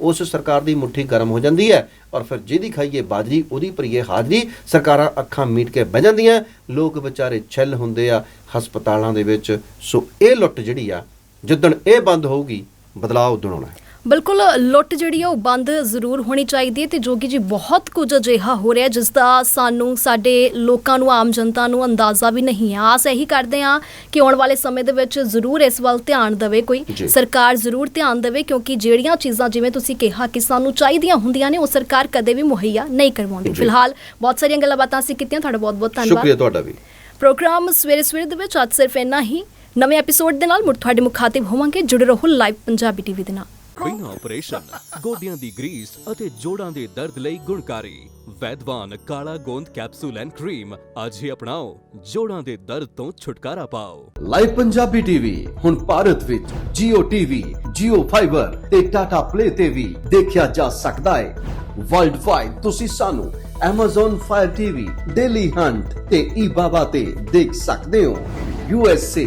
ਉਸ ਸਰਕਾਰ ਦੀ ਮੁੱਠੀ ਗਰਮ ਹੋ ਜਾਂਦੀ ਹੈ ਔਰ ਫਿਰ ਜਿਹਦੀ ਖਾਈਏ ਬਾਜਰੀ ਉਹਦੀ ਭਰੀਏ ਹਾਜ਼ਰੀ। ਸਰਕਾਰਾਂ ਅੱਖਾਂ ਮੀਟ ਕੇ ਬਹਿ ਜਾਂਦੀਆਂ। ਲੋਕ ਵਿਚਾਰੇ ਛਿੱਲ ਹੁੰਦੇ ਆ ਹਸਪਤਾਲਾਂ ਦੇ ਵਿੱਚ। ਸੋ ਇਹ ਲੁੱਟ ਜਿਹੜੀ ਆ ਜਿੱਦਣ ਇਹ ਬੰਦ ਹੋਊਗੀ ਬਦਲਾਅ ਉਦਣ ਆਉਣਾ ਹੈ। ਬਿਲਕੁਲ ਲੁੱਟ ਜਿਹੜੀ ਆ ਉਹ ਬੰਦ ਜ਼ਰੂਰ ਹੋਣੀ ਚਾਹੀਦੀ ਹੈ ਤੇ ਜੋਗੀ ਜੀ ਬਹੁਤ ਕੁਝ ਅਜਿਹਾ ਹੋ ਰਿਹਾ ਜਿਸ ਦਾ ਸਾਨੂੰ ਸਾਡੇ ਲੋਕਾਂ ਨੂੰ ਆਮ ਜਨਤਾ ਨੂੰ ਅੰਦਾਜ਼ਾ ਵੀ ਨਹੀਂ ਆ ਆਸ ਇਹੀ ਕਰਦੇ ਆ ਕਿ ਆਉਣ ਵਾਲੇ ਸਮੇਂ ਦੇ ਵਿੱਚ ਜ਼ਰੂਰ ਇਸ ਵੱਲ ਧਿਆਨ ਦੇਵੇ ਕੋਈ। ਸਰਕਾਰ ਜ਼ਰੂਰ ਧਿਆਨ ਦੇਵੇ ਕਿਉਂਕਿ ਜਿਹੜੀਆਂ ਚੀਜ਼ਾਂ ਜਿਵੇਂ ਤੁਸੀਂ ਕਿਹਾ ਕਿ ਸਾਨੂੰ ਚਾਹੀਦੀਆਂ ਹੁੰਦੀਆਂ ਨੇ ਉਹ ਸਰਕਾਰ ਕਦੇ ਵੀ ਮੁਹੱਈਆ ਨਹੀਂ ਕਰਵਾਉਂਦੀ। ਫਿਲਹਾਲ ਬਹੁਤ ਸਾਰੀਆਂ ਗੱਲਾਂ ਬਾਤਾਂ ਅਸੀਂ ਕੀਤੀਆਂ ਤੁਹਾਡਾ ਬਹੁਤ ਬਹੁਤ ਧੰਨਵਾਦ। ਸ਼ੁਕਰੀਆ ਤੁਹਾਡਾ ਵੀ। ਪ੍ਰੋਗਰਾਮ ਸਵੇਰੇ ਸਵੇਰੇ ਦੇ ਵਿੱਚ ਅੱਜ ਸਿਰਫ ਇੰਨਾ ਹੀ। ਨਵੇਂ ਐਪੀਸੋਡ ਦੇ ਨਾਲ ਮੁੜ ਤੁਹਾਡੇ ਮੁਖਾਤਿਬ ਹੋਵਾਂਗੇ। ਜੁੜੇ ਰਹੋ ਲਾਈਵ ਪੰਜਾਬੀ ਟੀਵੀ ਦੇ ਨਾਲ। ਬਿਨਾਂ ਆਪਰੇਸ਼ਨ ਗੋਡਿਆਂ ਦੀ ਗਰੀਸ ਅਤੇ ਜੋੜਾਂ ਦੇ ਦਰਦ ਲਈ ਗੁਣਕਾਰੀ। ਵੈਦਵਾਨ ਕਾਲਾ ਗੋਂਦ ਕੈਪਸੂਲ ਐਂਡ ਕਰੀਮ ਅੱਜ ਹੀ ਅਪਣਾਓ। ਜੋੜਾਂ ਦੇ ਦਰਦ ਤੋਂ ਛੁਟਕਾਰਾ ਪਾਓ। ਲਾਈਵ ਪੰਜਾਬੀ ਟੀਵੀ ਹੁਣ ਭਾਰਤ ਵਿੱਚ Jio TV, Jio Fiber ਤੇ Tata Play ਤੇ ਵੀ ਦੇਖਿਆ ਜਾ ਸਕਦਾ ਹੈ। ਵਰਲਡ ਵਾਈਡ ਤੁਸੀਂ ਸਾਨੂੰ Amazon Fire TV, Daily Hunt ਤੇ eBaba ਤੇ ਦੇਖ ਸਕਦੇ ਹੋ। USA,